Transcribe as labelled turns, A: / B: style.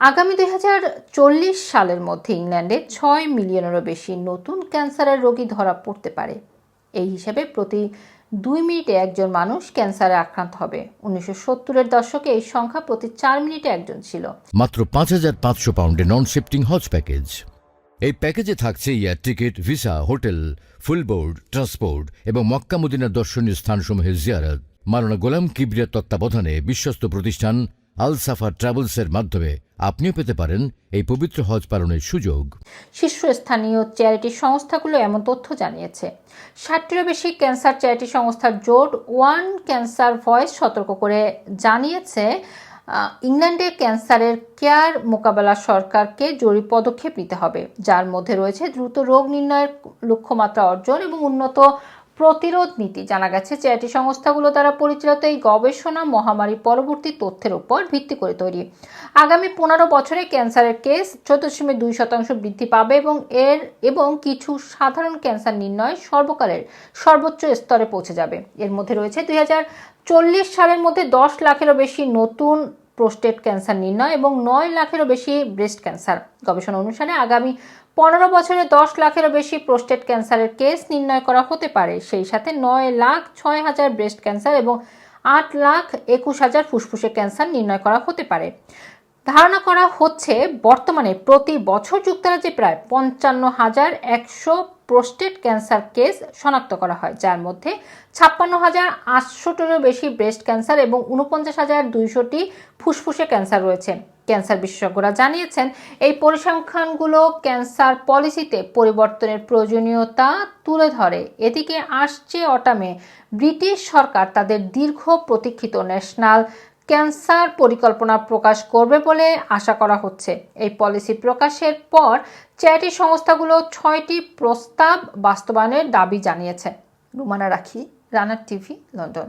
A: আগামী দুই হাজার চল্লিশ সালের মধ্যে ইংল্যান্ডে ছয় মিলিয়নেরও বেশি নতুন ক্যান্সারের রোগী ধরা পড়তে পারে। এই হিসাবে প্রতি দুই মিনিটে একজন মানুষ ক্যান্সারে আক্রান্ত হবে। উনিশশো সত্তরের দশকে এই সংখ্যা প্রতি চার মিনিটে একজন ছিল।
B: মাত্র পাঁচ হাজার পাঁচশো পাউন্ডে নন শিফটিং হজ প্যাকেজ। এই প্যাকেজে থাকছে air ticket, visa, hotel full board transport এবং মক্কা মদিনার দর্শনীয় স্থানসমূহের জিয়ারত। মারানা গোলাম কিবরিয়ার তত্ত্বাবধানে বিশ্বস্ত প্রতিষ্ঠান আল সাফা ট্রাভেলসের মাধ্যমে আপনিও পেতে পারেন এই পবিত্র হজ পালনের সুযোগ।
A: শীর্ষস্থানীয় চ্যারিটি সংস্থাগুলো এমন তথ্য জানিয়েছে। ষাটটিরও বেশি ক্যান্সার চ্যারিটি সংস্থার জোট ওয়ান ক্যান্সার ভয়েস সতর্ক করে জানিয়েছে ইংল্যান্ডের ক্যান্সারের কেয়ার মোকাবেলা সরকারকে জরুরি পদক্ষেপ নিতে হবে। যার মধ্যে রয়েছে দ্রুত রোগ নির্ণয়ের লক্ষ্যমাত্রা অর্জন এবং উন্নত প্রতিরোধ নীতি। জানা গেছে, চ্যারিটি সংস্থাগুলো দ্বারা পরিচালিত এই গবেষণা মহামারী পরবর্তী তথ্যের উপর ভিত্তি করে তৈরি। আগামী পনেরো বছরে ক্যান্সারের কেস চোদ্দ দশমিক দুই শতাংশ বৃদ্ধি পাবে এবং এর, এবং কিছু সাধারণ ক্যান্সার নির্ণয় সর্বকালের সর্বোচ্চ স্তরে পৌঁছে যাবে। এর মধ্যে রয়েছে দুই চল্লিশ সালের মধ্যে দশ লাখেরও বেশি নতুন প্রোস্টেট ক্যান্সার নির্ণয় এবং নয় লাখেরও বেশি ব্রেস্ট ক্যান্সার। গবেষণা অনুসারে আগামী পনেরো বছরে দশ লাখেরও বেশি প্রোস্টেট ক্যান্সারের কেস নির্ণয় করা হতে পারে। সেই সাথে নয় লাখ ছয় হাজার ব্রেস্ট ক্যান্সার এবং আট লাখ একুশ হাজার ফুসফুসে ক্যান্সার নির্ণয় করা হতে পারে। ধারণা করা হচ্ছে, বর্তমানে প্রতি বছর যুক্তরাজ্যে প্রায় পঞ্চান্ন হাজার একশো প্রোস্টেট ক্যান্সার কেস শনাক্ত করা হয়, যার মধ্যে ছাপ্পান্ন হাজার আটশোটিরও বেশি ব্রেস্ট ক্যান্সার এবং উনপঞ্চাশ হাজার দুইশোটি ফুসফুসে ক্যান্সার রয়েছে। ক্যান্সার বিশেষজ্ঞরা জানিয়েছেন, এই পরিসংখ্যানগুলো ক্যান্সার পলিসিতে পরিবর্তনের প্রয়োজনীয়তা তুলে ধরে। এদিকে আসছে অটামে, ব্রিটিশ সরকার তাদের দীর্ঘ প্রতীক্ষিত ন্যাশনাল ক্যান্সার পরিকল্পনা প্রকাশ করবে বলে আশা করা হচ্ছে। এই পলিসি প্রকাশের পর চ্যারিটি সংস্থাগুলো ছয়টি প্রস্তাব বাস্তবায়নের দাবি জানিয়েছে। রুমানা রাখি, রানার টিভি, লন্ডন।